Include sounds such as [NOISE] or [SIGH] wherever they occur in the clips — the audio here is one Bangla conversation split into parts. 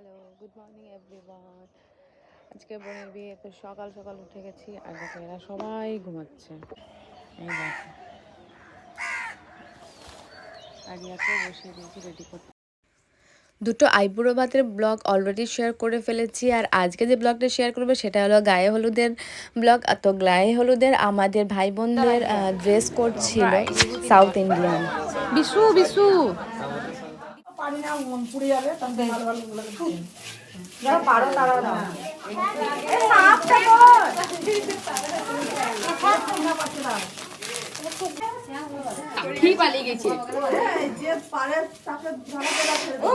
Hello good morning everyone. আজকে বোনের বিয়ে তো সকাল সকাল উঠে গেছি আর দেখো এরা সবাই ঘুমাচ্ছে। এই দেখো। আর ইয়াকে বসিয়ে দিয়েছি রেডি করতে। দুটো আইবুড়ো ভাতের ব্লগ অলরেডি শেয়ার করে ফেলেছি আর আজকে যে ব্লগটা শেয়ার করবে সেটা হলো গায়ে হলুদের ব্লগ তো গায়ে হলুদের আমাদের ভাই বোনদের ড্রেস কোড ছিল সাউথ ইন্ডিয়ান বিশু বিশু। না মন পুড়ে যাবে তখন ভালো ভালো গুলো যারা পারো তারা দাও। এই সাপটা কর ঠিক পালিয়ে গেছে। যে পারে তাকে ধরা পড়া ছেড়ে দাও।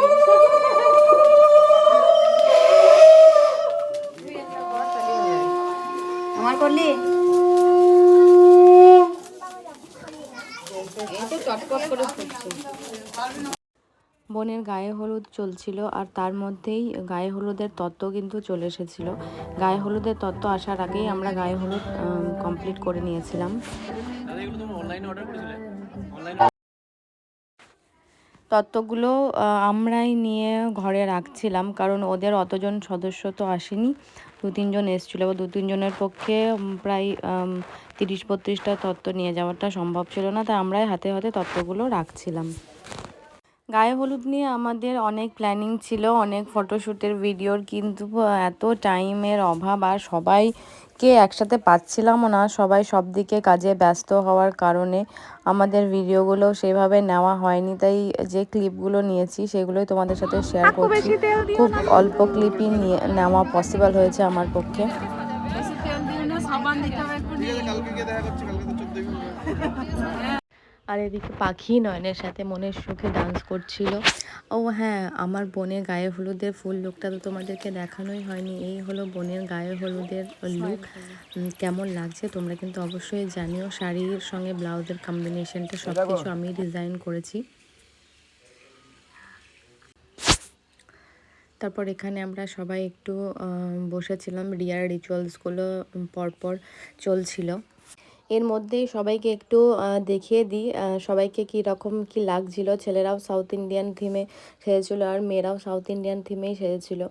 আমার করলি? এই তো চটপট করে ফুটছে। বোনের গায়ে হলুদ চলছিল আর তার মধ্যেই গায়ে হলুদের তত্ত্ব কিন্তু চলে এসেছিল। গায়ে হলুদের তত্ত্ব আসার আগেই আমরা গায়ে হলুদ কমপ্লিট করে নিয়েছিলাম। তত্ত্বগুলো আমরাই নিয়ে ঘরে রাখছিলাম কারণ ওদের অতজন সদস্য তো আসেনি। দু তিনজন এসেছিল বা দু তিনজনের পক্ষে প্রায় তিরিশ বত্রিশটা তত্ত্ব নিয়ে যাওয়াটা সম্ভব ছিল না তাই আমরাই হাতে হাতে তত্ত্বগুলো রাখছিলাম। গায়ে হলুদ নিয়ে আমাদের অনেক প্ল্যানিং ছিল অনেক ফটোশ্যুটের ভিডিওর কিন্তু এত টাইমের অভাব আর সবাইকে একসাথে পাচ্ছিলামও না। সবাই সব দিকে কাজে ব্যস্ত হওয়ার কারণে আমাদের ভিডিওগুলো সেভাবে নেওয়া হয়নি। তাই যে ক্লিপগুলো নিয়েছি সেগুলোই তোমাদের সাথে শেয়ার করছি। খুব অল্প ক্লিপই নিয়ে নেওয়া পসিবল হয়েছে আমার পক্ষে। [LAUGHS] আর এদিকে পাখি নয়নের সাথে মনের সুখে ডান্স করছিল। ও হ্যাঁ আমার বোনের গায়ে হলুদের ফুল লুকটা তো তোমাদেরকে দেখানোই হয়নি। এই হলো বোনের গায়ে হলুদের লুক কেমন লাগছে তোমরা কিন্তু অবশ্যই জানিও। শাড়ির সঙ্গে ব্লাউজের কম্বিনেশনটা সব কিছু আমি ডিজাইন করেছি। তারপর এখানে আমরা সবাই একটু বসেছিলাম। রিয়ার রিচুয়ালসগুলো পরপর চলছিল। এর মধ্যেই সবাইকে একটু দেখিয়ে দিই সবাইকে কী রকম কি লাগছিল। ছেলেরাও সাউথ ইন্ডিয়ান থিমে সেজেছিল আর মেয়েরাও সাউথ ইন্ডিয়ান থিমেই সেজেছিল।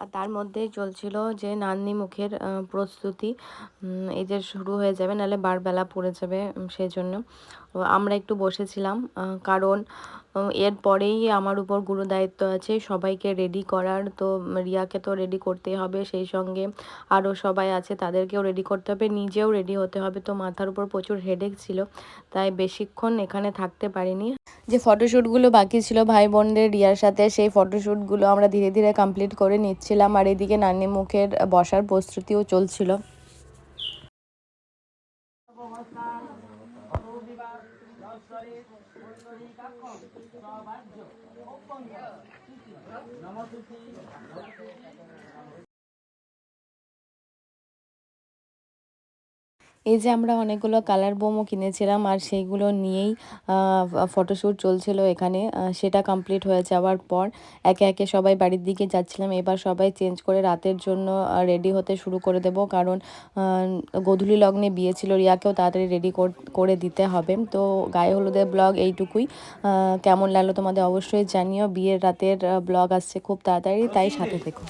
আর তার মধ্যেই চলছিল যে নান্নি মুখের প্রস্তুতি। এই যে শুরু হয়ে যাবে নাহলে বারবেলা পড়ে যাবে সেজন্য। আমরা একটু বসেছিলাম কারণ এরপরেই আমার উপর গুরু দায়িত্ব আছে, সবাইকে রেডি করার। তো রিয়াকে তো রেডি করতেই হবে, সেই সঙ্গে আরও সবাই আছে, তাদেরকেও রেডি করতে হবে, নিজেও রেডি হতে হবে। তো মাথার উপর প্রচুর হেডেক ছিল, তাই বেশিক্ষণ এখানে থাকতে পারিনি। যে ফটোশ্যুটগুলো বাকি ছিল ভাই বোনদের রিয়ার সাথে, সেই ফটোশ্যুটগুলো আমরা ধীরে ধীরে কমপ্লিট করে নিচ্ছিলাম আর এদিকে নানি মুখের বসার প্রস্তুতিও চলছিল। এই যে আমরা অনেকগুলো কালার বোমও কিনেছিলাম আর সেইগুলো নিয়েই ফটোশ্যুট চলছিল এখানে। সেটা কমপ্লিট হয়ে যাওয়ার পর একে একে সবাই বাড়ির দিকে যাচ্ছিলাম। এবার সবাই চেঞ্জ করে রাতের জন্য রেডি হতে শুরু করে দেব। কারণ গোধূলি লগ্নে বিয়ে ছিল, রিয়াকেও তাড়াতাড়ি রেডি করে দিতে হবে। তো গায়ে হলুদের ব্লগ এইটুকুই। কেমন লাগল তোমাদের অবশ্যই জানিও। বিয়ের রাতের ব্লগ আসছে খুব তাড়াতাড়ি, তাই সাথে থেকো।